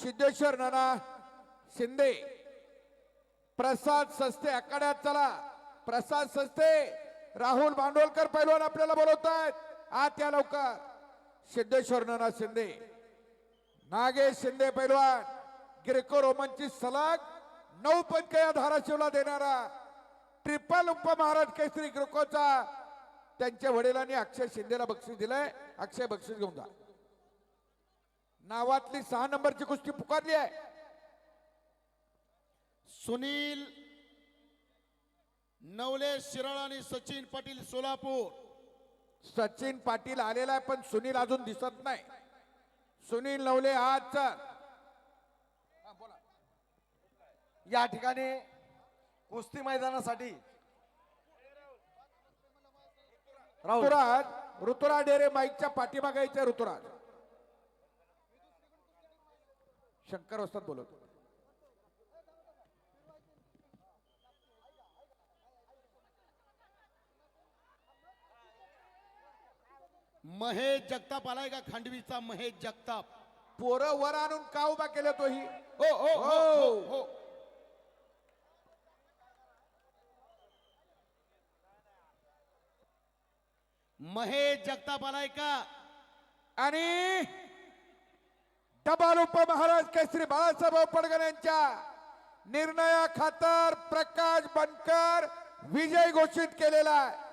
सिद्धेश्वर नाना शिंदे प्रसाद सस्ते आखाड्यात चला. प्रसाद सस्ते राहुल भांडवलकर पैलवान आपल्याला बोलवतायत. आत या लवकर. सिद्धेश्वर नाना शिंदे नागेश शिंदे पैलवान ग्रेको रोमनची सलग नऊ पंच या धाराशिवला देणारा ट्रिपल उपमहाराज केसरी ग्रेकोचा त्यांच्या वडिलांनी अक्षय शिंदेला बक्षीस दिलंय. अक्षय बक्षीस घेऊन जा. नावातली सहा नंबरची कुस्ती पुकारली आहे. सुनील नवले शिराळ आणि सचिन पाटील सोलापूर. सचिन पाटील आलेला आहे पण सुनील अजून दिसत नाही. सुनील नवले आज चल. या ठिकाणी कुस्ती मैदानासाठी राहुल ऋतुराज ऋतुराज डेरे माईकच्या पाठीमागे यायचे ऋतुराज. शंकर वस्तात बोलत महेश जगताप आलाय का खांडवीचा? महेश जगताप. पोरं वर आणून का उभा केलं तो ही हो हो हो हो. हो. महेश जगताप आलाय का? आणि डबाल उपमहाराज केसरी बाळासाहेब पडगण यांच्या निर्णया खातर प्रकाश बनकर विजय घोषित केलेला आहे.